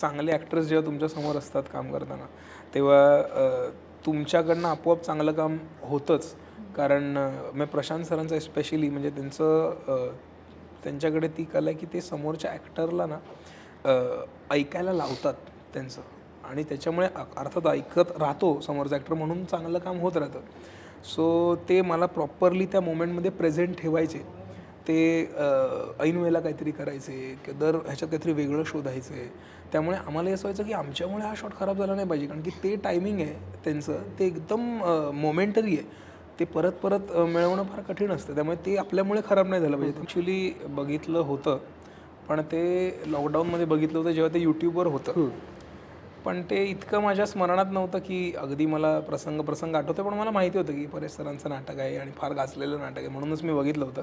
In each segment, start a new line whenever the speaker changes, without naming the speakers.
चांगले ॲक्टर्स जेव्हा तुमच्यासमोर असतात काम करताना तेव्हा तुमच्याकडनं आपोआप चांगलं काम होतंच. कारण मी प्रशांत सरांचं एस्पेशली म्हणजे त्यांचं त्यांच्याकडे ती कला आहे की ते समोरच्या ॲक्टरला ना ऐकायला लावतात त्यांचं. आणि त्याच्यामुळे अर्थात ऐकत राहतो समोरचा ॲक्टर म्हणून चांगलं काम होत राहतं. सो ते मला प्रॉपरली त्या मोमेंटमध्ये प्रेझेंट ठेवायचे. ते ऐन वेळेला काहीतरी करायचे दर ह्याच्यात काहीतरी वेगळं शोधायचे. त्यामुळे आम्हाला असं व्हायचं की आमच्यामुळे हा शॉट खराब झाला नाही पाहिजे. कारण की ते टायमिंग आहे त्यांचं. ते एकदम मोमेंटरी आहे. ते परत परत मिळवणं फार कठीण असतं. त्यामुळे ते आपल्यामुळे खराब नाही झालं पाहिजे. ॲक्च्युली बघितलं होतं. पण ते लॉकडाऊनमध्ये बघितलं होतं जेव्हा ते यूट्यूबवर होतं. पण ते इतकं माझ्या स्मरणात नव्हतं की अगदी मला प्रसंग प्रसंग आठवतो पण मला माहिती होतं की परेश सरांचं नाटक आहे आणि फार गाजलेलं नाटक आहे. म्हणूनच मी बघितलं होतं.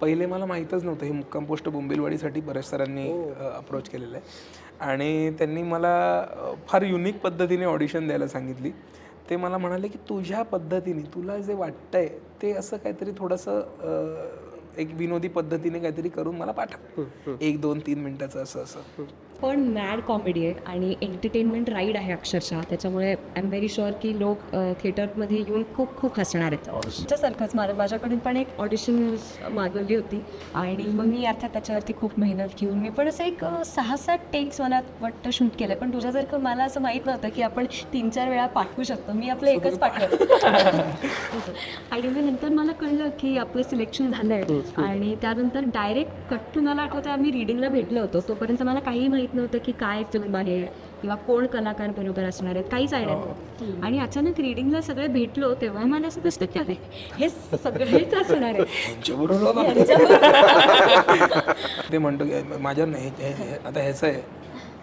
पहिले मला माहीतच नव्हतं. हे मुक्काम पोस्ट बोंबिलवाडीसाठी परेश सरांनी अप्रोच केलेलं आहे. आणि त्यांनी मला फार युनिक पद्धतीने ऑडिशन द्यायला सांगितली. ते मला म्हणाले की तुझ्या पद्धतीने तुला जे वाटतंय ते असं काहीतरी थोडंसं एक विनोदी पद्धतीने काहीतरी करून मला पाठव. एक दोन तीन मिनिटाचं असं असं.
पण मॅड कॉमेडी आहे आणि एंटरटेनमेंट राईड आहे अक्षरशः. त्याच्यामुळे आय एम व्हेरी शुअर की लोक थिएटरमध्ये येऊन खूप खूप हसणार आहेत. त्याच्यासारखंच मला माझ्याकडून पण एक ऑडिशन मागवली होती. आणि मग मी अर्थात त्याच्यावरती खूप मेहनत घेऊन मी पण असं एक सहा सात टेक्स मला वाटतं शूट केलं पण तुझ्यासारखं मला असं माहीत नव्हतं की आपण तीन चार वेळा पाठवू शकतो. मी आपलं एकच पाठवलं. आणि मग नंतर मला कळलं की आपलं सिलेक्शन झालं आहे आणि त्यानंतर डायरेक्ट कट टू मला आठवतं आम्ही रिडिंगला भेटलो होतो. तोपर्यंत मला काही माहीत नव्हतं की काय फिल्म आहे किंवा कोण कलाकार बरोबर असणार आहेत. काहीच आयडिया नव्हतं. आणि अचानक रिडिंगला सगळे भेटलो तेव्हा मला असं दिसतं की अरे हे सगळेच असणार आहे
ते म्हणतो की माझ्यावर नाही हे- हे- आता ह्याचं आहे.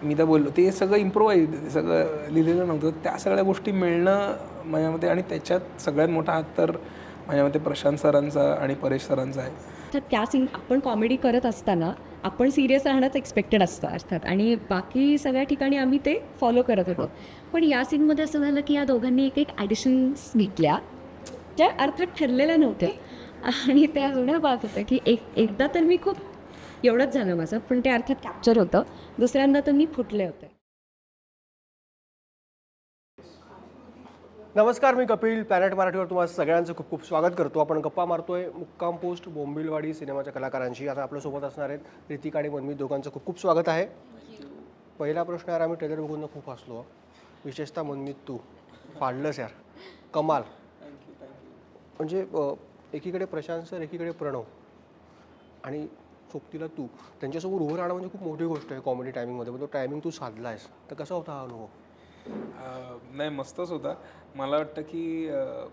मी तर बोललो ते सगळं इम्प्रोवाईज ते सगळं लिहिलेलं नव्हतं. त्या सगळ्या गोष्टी मिळणं माझ्यामध्ये आणि त्याच्यात सगळ्यात मोठा हात तर माझ्या मते प्रशांत सरांचा आणि परेश सरांचा आहे.
तर त्या सीन आपण कॉमेडी करत असताना आपण सिरियस राहणंच एक्सपेक्टेड असतं अर्थात. आणि बाकी सगळ्या ठिकाणी आम्ही ते फॉलो करत होतो. पण या सीनमध्ये असं झालं की या दोघांनी एक एक ॲडिशन्स घेतल्या ज्या अर्थात ठरलेल्या नव्हत्या. आणि त्या जुन्या बात होत्या की एक एकदा तर मी खूप एवढंच झालं माझं पण ते अर्थात कॅप्चर होतं. दुसऱ्यांदा तर मी फुटले होते.
नमस्कार मी कपिल. प्लॅनेट मराठीवर तुम्हाला सगळ्यांचं खूप खूप स्वागत करतो. आपण गप्पा मारतोय. मुक्काम पोस्ट बोंबिलवाडी सिनेमाच्या कलाकारांशी आता आपल्यासोबत असणार आहेत रितिका आणि मनमी दोघांचं खूप खूप स्वागत आहे. पहिला प्रश्न यार आम्ही ट्रेलर बघून खूप हसलो. विशेषतः मनमी तू. फाडलंस यार. कमाल. म्हणजे एकीकडे प्रशांत सर एकीकडे प्रणव. आणि सोबतीला तू. त्यांच्यासमोर उभं राहणं म्हणजे खूप मोठी गोष्ट आहे कॉमेडी टायमिंगमध्ये पण तो टायमिंग तू साधला आहेस तर कसा होता हा अनुभव?
नाही मस्तच होता. मला वाटतं की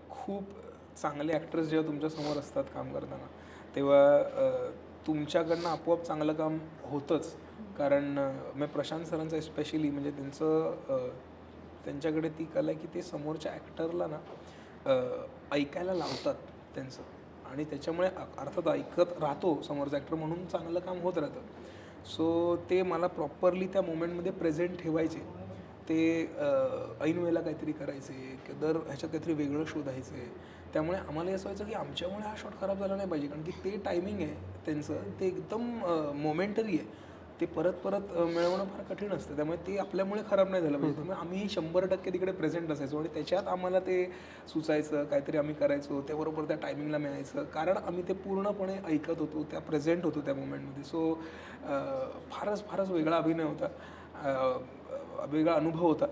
खूप चांगले ॲक्टर्स जेव्हा तुमच्यासमोर असतात काम करताना तेव्हा तुमच्याकडनं आपोआप चांगलं काम होतंच. कारण मी प्रशांत सरांचं स्पेशली म्हणजे त्यांचं त्यांच्याकडे ती कला आहे की ते समोरच्या ॲक्टरला ना ऐकायला लावतात त्यांचं. आणि त्याच्यामुळे अर्थात ऐकत राहतो समोरचा ॲक्टर म्हणून चांगलं काम होत राहतं. सो ते मला प्रॉपरली त्या मोमेंटमध्ये प्रेझेंट ठेवायचे. ते अ, ऐन वेळेला काहीतरी करायचे किंवा दर ह्याच्यात काहीतरी वेगळं शोधायचे. त्यामुळे आम्हाला असं व्हायचं की आमच्यामुळे हा शॉट खराब झाला नाही पाहिजे. कारण की ते टायमिंग आहे त्यांचं ते एकदम मोमेंटरी आहे. ते परत परत मिळवणं फार कठीण असतं. त्यामुळे ते आपल्यामुळे खराब नाही झालं पाहिजे. त्यामुळे आम्ही शंभर टक्के तिकडे प्रेझेंट असायचो आणि त्याच्यात आम्हाला ते सुचायचं काहीतरी आम्ही करायचो त्याबरोबर त्या टायमिंगला मिळायचं. कारण आम्ही ते पूर्णपणे ऐकत होतो त्या प्रेझेंट होतो त्या मोमेंटमध्ये सो फारच फारच वेगळा अभिनय होता. वेगळा अनुभव होता.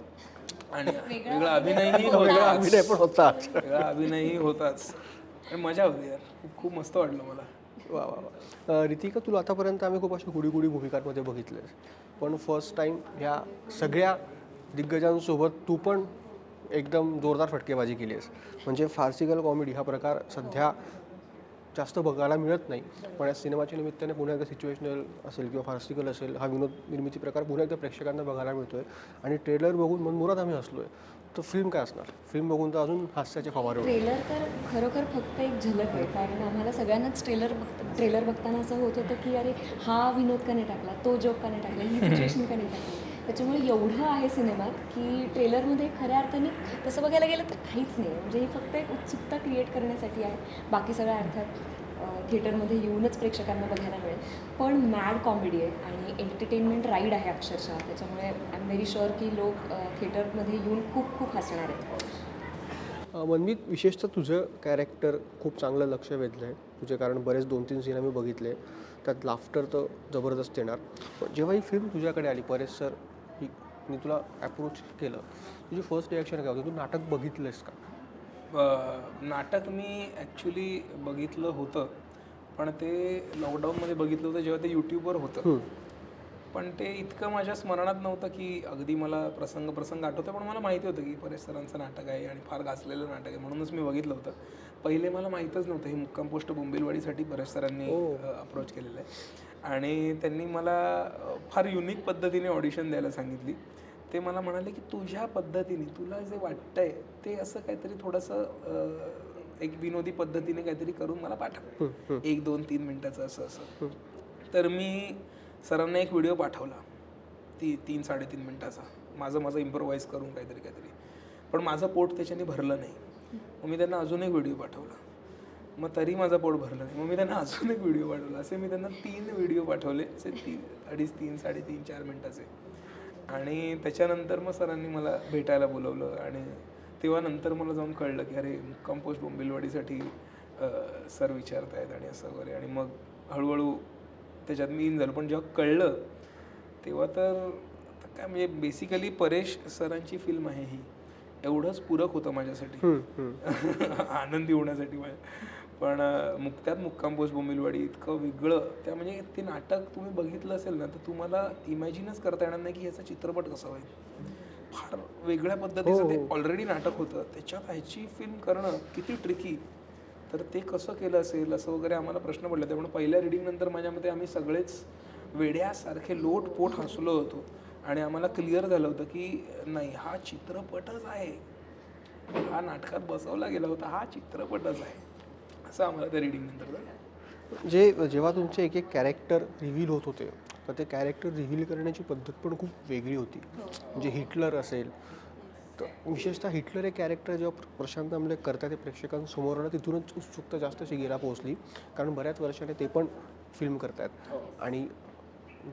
आणि वेगळा अभिनयही
वेगळा
होता.
अभिनय पण होता.
वेगळा अभिनयही होताच. आणि मजा होती यार. खूप खूप मस्त वाटलं मला.
वा वा वा. रितिका तुला आतापर्यंत आम्ही खूप अशा गुढी गुढी भूमिकांमध्ये बघितले. पण फर्स्ट टाईम ह्या सगळ्या दिग्गजांसोबत तू पण एकदम जोरदार फटकेबाजी केली आहेस म्हणजे फार्सिकल कॉमेडी हा प्रकार सध्या जास्त बघायला मिळत नाही. पण या सिनेमाच्या निमित्ताने पुन्हा एकदा सिच्युएशनल असेल किंवा फार्सिकल असेल हा विनोद निर्मिती प्रकार पुन्हा एकदा प्रेक्षकांना बघायला मिळतोय. आणि ट्रेलर बघून मनमुरात आम्ही हसलो आहे तर फिल्म काय असणार? फिल्म बघून तर अजून हास्याचे फवारे
ट्रेलर तर खरोखर फक्त एक झलक आहे. कारण आम्हाला सगळ्यांनाच ट्रेलर बघ ट्रेलर बघताना असं होत होतं की अरे हा विनोद का नाही टाकला? तो जोक का नाही टाकला? ही सिच्युएशन का नाही टाकली? त्याच्यामुळे एवढं आहे सिनेमात की ट्रेलरमध्ये खऱ्या अर्थाने तसं बघायला गेलं तर काहीच नाही. म्हणजे ही फक्त एक उत्सुकता क्रिएट करण्यासाठी आहे. बाकी सगळ्या अर्थात थिएटरमध्ये येऊनच प्रेक्षकांना बघायला मिळेल. पण मॅड कॉमेडी आहे आणि एंटरटेनमेंट राईड आहे अक्षरशः. त्याच्यामुळे आय एम व्हेरी शुअर की लोक थिएटरमध्ये येऊन खूप खूप हसणार आहेत.
मनमीत विशेषतः तुझं कॅरेक्टर खूप चांगलं लक्ष वेधलं आहे तुझे कारण बरेच दोन तीन सिनेमे बघितले. त्यात लाफ्टर तर जबरदस्त येणार. पण जेव्हा ही फिल्म तुझ्याकडे आली परेश सर मी तुला अप्रोच केलं. तुझी फर्स्ट रिॲक्शन काय होती? तू नाटक बघितलंस का?
नाटक मी ॲक्च्युली बघितलं होतं. पण ते लॉकडाऊनमध्ये बघितलं होतं जेव्हा ते यूट्यूबवर होतं. पण ते इतकं माझ्या स्मरणात नव्हतं की अगदी मला प्रसंग प्रसंग आठवतं पण मला माहिती होतं की परेश सरांचं नाटक आहे आणि फार गाजलेलं नाटक आहे म्हणूनच मी बघितलं होतं. पहिले मला माहीतच नव्हतं हे मुक्काम पोस्ट बोंबिलवाडीसाठी परेश सरांनी अप्रोच केलेलं आहे. आणि त्यांनी मला फार युनिक पद्धतीने ऑडिशन द्यायला सांगितली. ते मला म्हणाले की तुझ्या पद्धतीने तुला जे वाटतंय ते असं काहीतरी थोडंसं एक विनोदी पद्धतीने काहीतरी करून मला पाठव. एक दोन तीन मिनटाचं असं असं. तर मी सरांना एक व्हिडिओ पाठवला. ती तीन साडेतीन मिनटाचा. माझं माझं इम्प्रोवाईज करून काहीतरी काहीतरी. पण माझं पोट त्याच्याने भरलं नाही. मग मी त्यांना अजून एक व्हिडिओ पाठवला. मग तरी माझं पोट भरलं नाही. मग मी त्यांना अजून एक व्हिडिओ पाठवला. असे मी त्यांना तीन व्हिडिओ पाठवले. असे तीन अडीच तीन साडेतीन चार मिनटाचे. आणि त्याच्यानंतर मग सरांनी मला भेटायला बोलवलं आणि तेव्हा नंतर मला जाऊन कळलं की अरे कंपोस्ट बोंबिलवाडीसाठी सर विचारत आहेत आणि असं वगैरे. आणि मग हळूहळू त्याच्यात मी इन झालो. पण जेव्हा कळलं तेव्हा तर काय म्हणजे बेसिकली परेश सरांची फिल्म आहे ही. एवढंच पूरक होतं माझ्यासाठी. आनंदी होण्यासाठी माझ्या. पण मुक्त्यात मुक्काम पोस्ट बोंबिलवाडी इतकं वेगळं. त्या म्हणजे ते नाटक तुम्ही बघितलं असेल ना तर तुम्हाला इमॅजिनच करता येणार नाही की ह्याचा चित्रपट कसा होईल. फार वेगळ्या पद्धतीचं ते ऑलरेडी नाटक होतं. त्याच्यात ह्याची फिल्म करणं किती ट्रिकी तर ते कसं केलं असेल असं वगैरे आम्हाला प्रश्न पडले. त्यामुळे पहिल्या रिडिंग नंतर माझ्या मते आम्ही सगळेच वेड्यासारखे लोट पोट हसलो होतो. आणि आम्हाला क्लिअर झालं होतं की नाही हा चित्रपटच आहे. हा नाटकात बसवला गेला होता. हा चित्रपटच आहे. असं आम्हाला त्या रिडिंग नंतर झालं.
जे जेव्हा तुमचे एक एक कॅरेक्टर रिव्हील होत होते तर ते कॅरेक्टर रिव्हील करण्याची पद्धत पण खूप वेगळी होती. म्हणजे हिटलर असेल तर विशेषतः हिटलर हे कॅरेक्टर जेव्हा प्र- प्रशांत आमले करतात ते प्रेक्षकांसमोर आलं तिथूनच उत्सुकता जास्त शिगेला पोहोचली. कारण बऱ्याच वर्षाने ते पण फिल्म करतात. आणि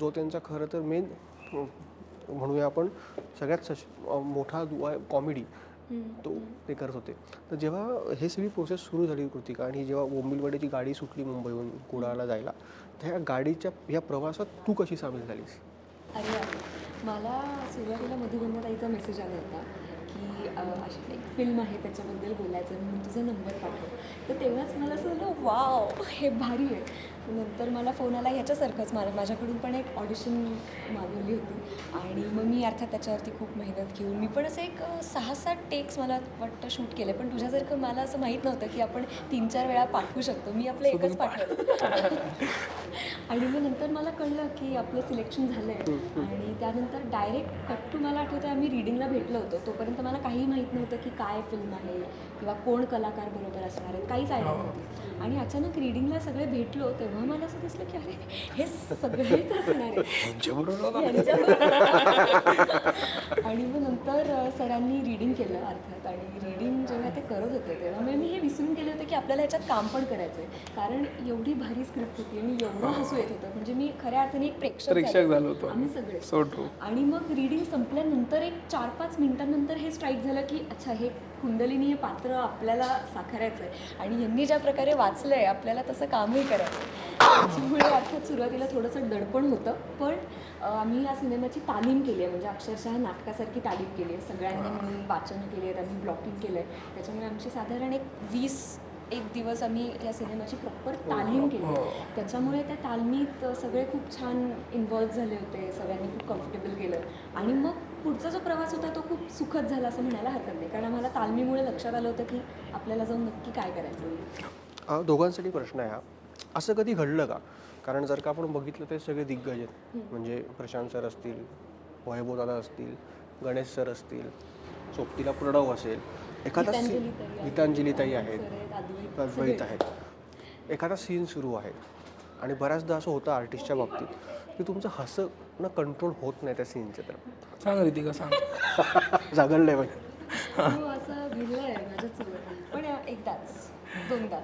जो त्यांचा खरं तर मेन म्हणूया आपण सगळ्यात सश मोठा दुवा कॉमेडी तो ते करत होते. तर जेव्हा हे सगळी प्रोसेस सुरू झाली कृतिका आणि जेव्हा बोंबिलवाडीची गाडी सुटली मुंबईहून कुडाळला जायला त्या गाडीच्या या प्रवासात तू कशी सामील झालीस?
अरे मला सुरुवातीला मधुगंधाताईचा मेसेज आला होता. की अशी एक फिल्म आहे त्याच्याबद्दल बोलायचं आहे म्हणून तुझा नंबर पाठव तर तेव्हाच मला असं झालं वाव हे भारी आहे. नंतर मला फोन आला ह्याच्यासारखंच मला माझ्याकडून पण एक ऑडिशन मागवली होती. आणि मग मी अर्थात त्याच्यावरती खूप मेहनत घेऊन मी पण असं एक सहा सात टेक्स मला वाटतं शूट केले पण तुझ्यासारखं मला असं माहीत नव्हतं की आपण तीन चार वेळा पाठवू शकतो. मी आपलं एकच पाठवलं आणि मग नंतर मला कळलं की आपलं सिलेक्शन झालं आहे आणि त्यानंतर डायरेक्ट कट टू मला आठवतं आम्ही रिडिंगला भेटलो होतो. तोपर्यंत मला काही माहीत नव्हतं की काय फिल्म आहे किंवा कोण कलाकार बरोबर असणार आहेत. काहीच आयडिया नव्हती. आणि अचानक रिडिंगला सगळे भेटलो तेव्हा मला असं दिसलं की अरे हे सगळेच असणार आहे. आणि मग नंतर सरांनी रिडिंग केलं अर्थात. आणि रिडिंग जेव्हा ते करत होते तेव्हा मग मी हे विसरून गेले होते की आपल्याला याच्यात काम पण करायचं आहे कारण एवढी भारी स्क्रिप्ट होती आणि एवढं हसू येत होतं. म्हणजे मी खऱ्या अर्थाने एक प्रेक्षक
प्रेक्षक झालो होतो.
आम्ही सगळे.
सो ट्रू
आणि मग रीडिंग संपल्यानंतर एक चार पाच मिनिटांनंतर हे स्ट्राईक झालं की अच्छा हे कुंडलिनी हे पात्र आपल्याला साकारायचं आहे आणि यांनी ज्या प्रकारे वाचलं आहे आपल्याला तसं कामही करायचं आहे त्याच्यामुळे अर्थात सुरुवातीला थोडंसं दडपण होतं. पण आम्ही या सिनेमाची तालीम केली आहे म्हणजे अक्षरशः नाटकासारखी तालीम केली आहे सगळ्यांनी मिळून वाचनं केली आहेत आम्ही ब्लॉकिंग केलं आहे त्याच्यामुळे आमची साधारण एक वीस एक दिवस आम्ही या सिनेमाची प्रॉपर तालीम केली. आहे. त्याच्यामुळे त्या तालमीत सगळे खूप छान इन्वॉल्व्ह झाले होते. सगळ्यांनी खूप कम्फर्टेबल केलं. आणि मग पुढचा जो प्रवास होता तो खूप सुखद झाला असं म्हणायला हरकत नाही. कारण आम्हाला तालमीमुळे लक्षात आलं होतं की आपल्याला जाऊन नक्की काय करायचं
दोघांसाठी प्रश्न आहे हा. असं कधी घडलं का? कारण जर का आपण बघितलं ते सगळे दिग्गज आहेत. म्हणजे प्रशांत सर असतील वैभव दादा असतील गणेश सर असतील सोबतीला प्रणव असेल एखादा
गीतांजली
scene-
ताई आहेत, अद्वैत.
आहेत. एखादा सीन सुरू आहे. आणि बऱ्याचदा असं होतं आर्टिस्टच्या बाबतीत की तुमचं हसणं कंट्रोल होत नाही त्या सीनच्या तर.
सांग रितिका सांग.
जागरलंय म्हणजे
हो असं घडलं आहे माझ्यासोबत पण एकदाच दोनदा.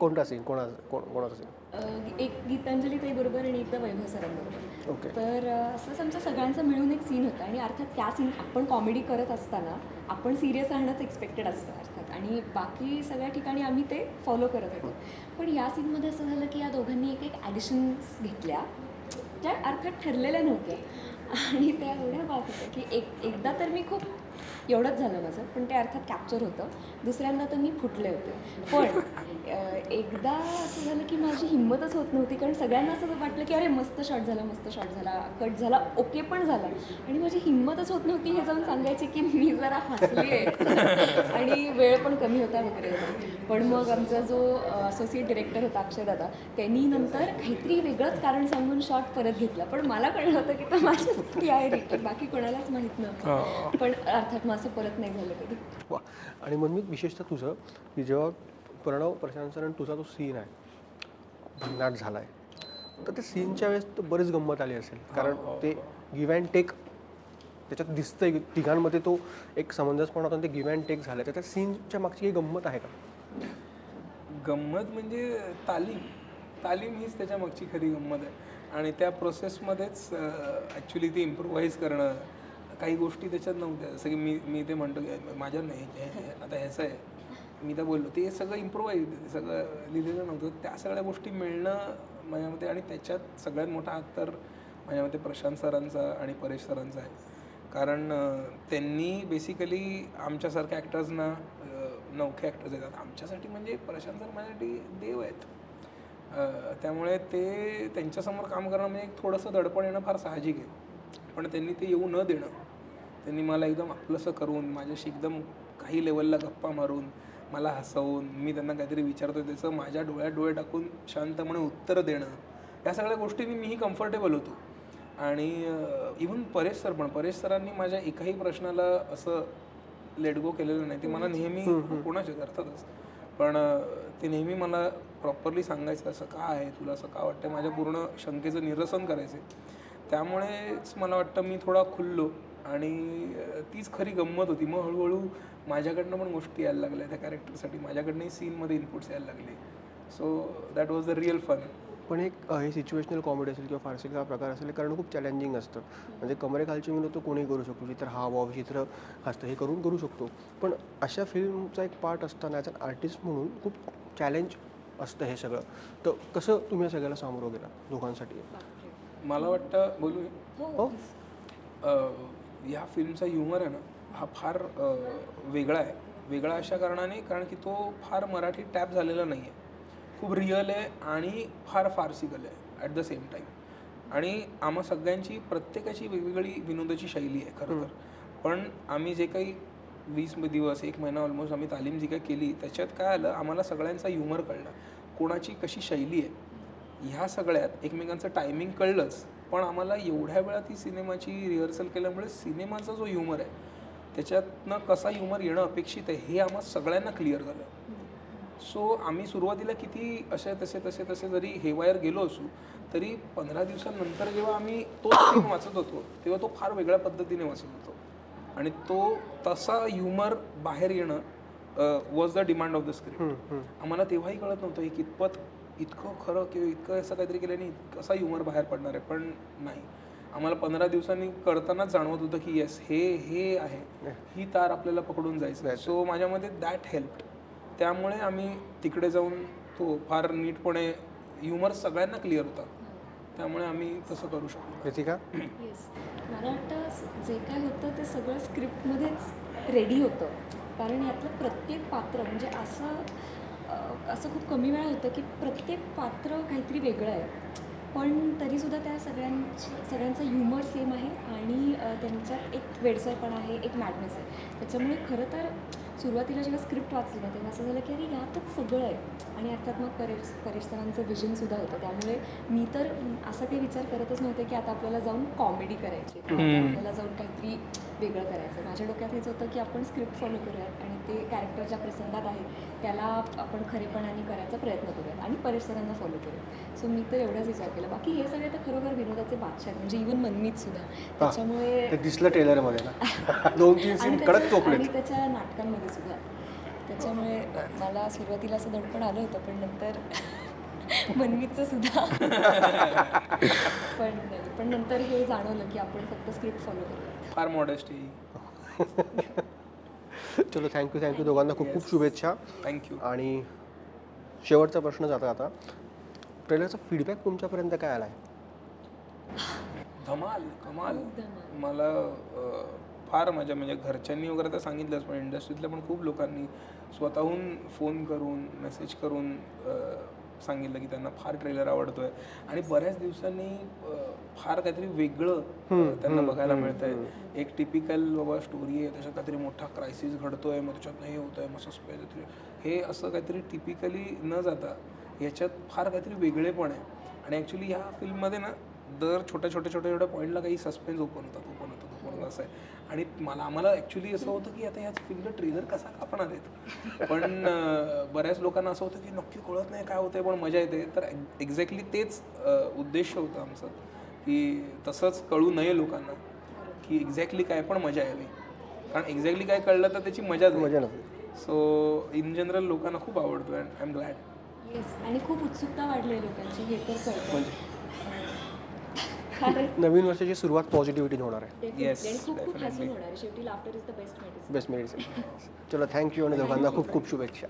कोणता सीन कोणा कोण कोणाचा सीन
अं, एक गीतांजली ताई बरोबर आणि एकदा वैभव सरांबरोबर.
ओके.
तर अं, असंच आमचा सगळ्यांचा मिळून एक सीन होता आणि अर्थात त्या सीन आपण कॉमेडी करत असताना आपण सिरियस राहणंच एक्सपेक्टेड असतं अर्थात. आणि बाकी सगळ्या ठिकाणी आम्ही ते फॉलो करत होतो. पण या सीनमध्ये असं झालं की या दोघांनी एक एक ॲडिशन्स घेतल्या ज्या अर्थात ठरलेल्या नव्हत्या. आणि त्या एवढ्या बात होत्या की एक एकदा तर मी खूप एवढंच झालं माझं पण ते अर्थात कॅप्चर होतं. दुसऱ्यांदा तर मी फुटले होते. पण एकदा असं झालं की माझी हिंमतच होत नव्हती कारण सगळ्यांना असं वाटलं की अरे मस्त शॉट झाला मस्त शॉट झाला कट झाला ओके पण झाला. आणि माझी हिंमतच होत नव्हती हे जाऊन सांगायची की मी जरा हसली आहे आणि वेळ पण कमी होता वगैरे. पण मग आमचा जो असोसिएट डिरेक्टर होता अक्षय दादा त्यांनी नंतर काहीतरी वेगळंच कारण सांगून शॉट परत घेतला. पण मला कळलं होतं की तो माझ्यासाठी आहे रिटर्न बाकी कोणालाच माहीत नव्हतं. पण अर्थात मग असं परत नाही झालं कधी.
आणि मग मी विशेषतः तुझं की जेव्हा प्रणव प्रशांत सर आणि तुझा तो सीन आहे. भन्नाट झाला आहे तर ते सीनच्या वेळेस तर बरीच गंमत आली असेल. कारण ते गिव्ह अँड टेक त्याच्यात दिसतंय तिघांमध्ये तो एक समंजसपणा होता ते गिव्ह अँड टेक झालं तर त्या सीनच्या मागची काही गंमत आहे का?
गंमत म्हणजे तालीम. तालीम हीच त्याच्या मागची खरी गंमत आहे. आणि त्या प्रोसेसमध्येच ॲक्च्युली ती इम्प्रोव्हाइज करणं काही गोष्टी त्याच्यात नव्हत्या. जसं की मी मी ते म्हणतो की माझ्या नाही आता ह्याचं आहे. मी तर बोललो ते सगळं इम्प्रोव्हाइज सगळं लिहिलेलं नव्हतं. त्या सगळ्या गोष्टी मिळणं माझ्या मते आणि त्याच्यात सगळ्यात मोठा हात तर माझ्या मते प्रशांत सरांचा आणि परेश सरांचा आहे. कारण त्यांनी बेसिकली आमच्यासारख्या ॲक्टर्सना नवखे ॲक्टर्स येतात. आमच्यासाठी म्हणजे प्रशांत सर माझ्यासाठी देव आहेत. त्यामुळे ते त्यांच्यासमोर काम करणं म्हणजे एक थोडंसं दडपण येणं फार साहजिक आहे. पण त्यांनी ते येऊ न देणं त्यांनी मला एकदम आपलंसं करून माझ्याशी एकदम काही लेवलला गप्पा मारून मला हसवून मी त्यांना काहीतरी विचारतो त्याचं माझ्या डोळ्यात डोळे टाकून शांतपणे उत्तर देणं. या सगळ्या गोष्टी मी कम्फर्टेबल होतो. आणि इवन परेश सर पण परेश सरांनी माझ्या एकाही प्रश्नाला असं लेट गो केलेलं नाही. ते मला नेहमी कोणाचे अर्थातच. पण ते नेहमी मला प्रॉपरली सांगायचं असं का आहे? तुला असं का वाटतं माझ्या पूर्ण शंकेचं निरसन करायचे. त्यामुळेच मला वाटतं मी थोडा खुललो. आणि तीच खरी गंमत होती. मग हळूहळू माझ्याकडनं पण गोष्टी यायला लागल्या त्या कॅरेक्टरसाठी. माझ्याकडनंही सीनमध्ये इनपुट्स यायला लागले. So that was the real fun
पण एक हे सिच्युएशनल कॉमेडी असेल किंवा फारसी हा प्रकार असेल हे करणं खूप चॅलेंजिंग असतं. म्हणजे कमरेखालची मुलं तर कोणीही करू शकतो. चित्र हा वॉ चित्र हसतं हे करून करू शकतो. पण अशा फिल्मचा एक पार्ट असताना ॲज अन आर्टिस्ट म्हणून खूप चॅलेंज असतं हे सगळं. तर कसं तुम्ही या सगळ्याला सामोरं गेला दोघांसाठी?
मला वाटतं बोलू?
हो
अं, ह्या फिल्मचा ह्युमर आहे ना हा फार वेगळा आहे. वेगळा अशा कारणाने कारण की तो फार मराठी टॅप झालेला नाही आहे खूप रिअल आहे आणि फार फारसिकल आहे ॲट द सेम टाईम आणि आम्हा सगळ्यांची प्रत्येकाची वेगवेगळी विनोदाची शैली आहे खरं तर. पण आम्ही जे काही वीस दिवस एक महिना ऑलमोस्ट आम्ही तालीम जी काही केली त्याच्यात काय आलं आम्हाला सगळ्यांचा ह्युमर कळला. कोणाची कशी शैली आहे ह्या सगळ्यात एकमेकांचं टायमिंग कळलंच. पण आम्हाला एवढ्या वेळा ती सिनेमाची रिहर्सल केल्यामुळे सिनेमाचा जो ह्युमर आहे त्याच्यातनं कसा ह्युमर येणं अपेक्षित आहे हे आम्हा सगळ्यांना क्लिअर झालं. सो आम्ही सुरुवातीला किती असे तसे तसे तसे जरी हेवायर गेलो असू तरी पंधरा दिवसांनंतर जेव्हा आम्ही तो सीन वाचत होतो तेव्हा तो फार वेगळ्या पद्धतीने वाचत होतो. आणि तो तसा ह्युमर बाहेर येणं was the demand of the script आम्हाला तेव्हाही कळत नव्हतं हे कितपत इतकं खरं किंवा इतकं असं काहीतरी केल्याने कसा ह्युमर बाहेर पडणार आहे. पण नाही. आम्हाला पंधरा दिवसांनी करतानाच जाणवत होतं की येस हे हे आहे. ही. तार आपल्याला पकडून जायचं. सो माझ्यामध्ये दॅट हेल्प त्यामुळे आम्ही तिकडे जाऊन तो फार नीटपणे ह्युमर सगळ्यांना क्लिअर होता. त्यामुळे आम्ही तसं करू शकलो.
रितिका
येस मला वाटतं जे काय होतं ते सगळं स्क्रिप्टमध्येच रेडी होतं. कारण यातलं प्रत्येक पात्र म्हणजे असं असं खूप कमी वेळा होतं की प्रत्येक पात्र काहीतरी वेगळं आहे. पण तरीसुद्धा त्या सगळ्यांची सगळ्यांचा ह्युमर सेम आहे आणि त्यांच्यात एक वेडसरपणा आहे एक मॅडनेस आहे. त्याच्यामुळे खरं तर सुरुवातीला जेव्हा स्क्रिप्ट वाचली ना तेव्हा असं झालं की अरे यातच सगळं आहे. आणि अर्थात मग परेश परेश सरांचं विजनसुद्धा होतं. त्यामुळे मी तर असा काही विचार करतच नव्हते की आता आपल्याला जाऊन कॉमेडी करायची आपल्याला जाऊन काहीतरी वेगळं करायचं. माझ्या डोक्यात हेच होतं की आपण स्क्रिप्ट फॉलो करूयात आणि ते कॅरेक्टर ज्या प्रसंगात आहे त्याला आपण खरेपणाने करायचा प्रयत्न करूयात आणि परेश सरांना फॉलो करूयात. सो मी तर एवढाच विचार केला. बाकी हे सगळे तर खरोखर विनोदाचे बादशाह म्हणजे इवन मनमीत सुद्धा. त्याच्यामुळे
दिसलं चोपलेत
आणि त्याच्या नाटकांमध्ये सुद्धा. त्याच्यामुळे मला सुरुवातीला असं दडपण आलं होतं पण नंतर मनमीतचं सुद्धा. पण पण नंतर हे जाणवलं की आपण फक्त स्क्रिप्ट फॉलो करू
फार मॉडेस्टी
चलो थँक्यू थँक्यू दोघांना खूप खूप शुभेच्छा.
थँक्यू
आणि शेवटचा प्रश्न जाता आता. ट्रेलरचा फीडबॅक तुमच्यापर्यंत काय आला आहे
धमाल कमाल. मला फार मजा म्हणजे घरच्यांनी वगैरे तर सांगितलंच पण इंडस्ट्रीतल्या पण खूप लोकांनी स्वतःहून फोन करून मेसेज करून सांगितलं की त्यांना फार ट्रेलर आवडतोय. आणि बऱ्याच दिवसांनी फार काहीतरी वेगळं त्यांना बघायला मिळतंय. एक टिपिकल बाबा स्टोरी आहे त्याच्यात काहीतरी मोठा क्रायसिस घडतोय मग त्याच्यात हे होतंय मग सस्पेन्स हे असं काहीतरी टिपिकली न जाता याच्यात फार काहीतरी वेगळेपण आहे. आणि ॲक्च्युली ह्या फिल्ममध्ये ना दर छोट्या छोट्या छोट्या छोट्या पॉईंटला काही सस्पेन्स ओपन होतात ओपन असं आहे. आणि मला आम्हाला ॲक्च्युली असं होतं की आता ह्याच फिल्मचं ट्रेलर कसा कापणार आहेत पण बऱ्याच लोकांना असं होतं की नक्की कळत नाही काय होतंय पण मजा येते. तर एक्झॅक्टली तेच उद्देश होतं आमचं की तसंच कळू नये लोकांना की एक्झॅक्टली काय पण मजा यावी. कारण एक्झॅक्टली काय कळलं तर त्याची मजाच
मजा नव्हती
सो इन जनरल लोकांना खूप आवडतो and I am glad
yes आणि खूप उत्सुकता वाढली आहे लोकांची हे तर कळतं
म्हणजे नवीन वर्षाची सुरुवात पॉझिटिव्हिटीने होणार आहे.
Yes,
आणि खूप खूप
definitely.
हसून होणार आहे. शेवटी laughter is the best medicine
best medicine चलो थँक्यू आणि दोघांना खूप खूप शुभेच्छा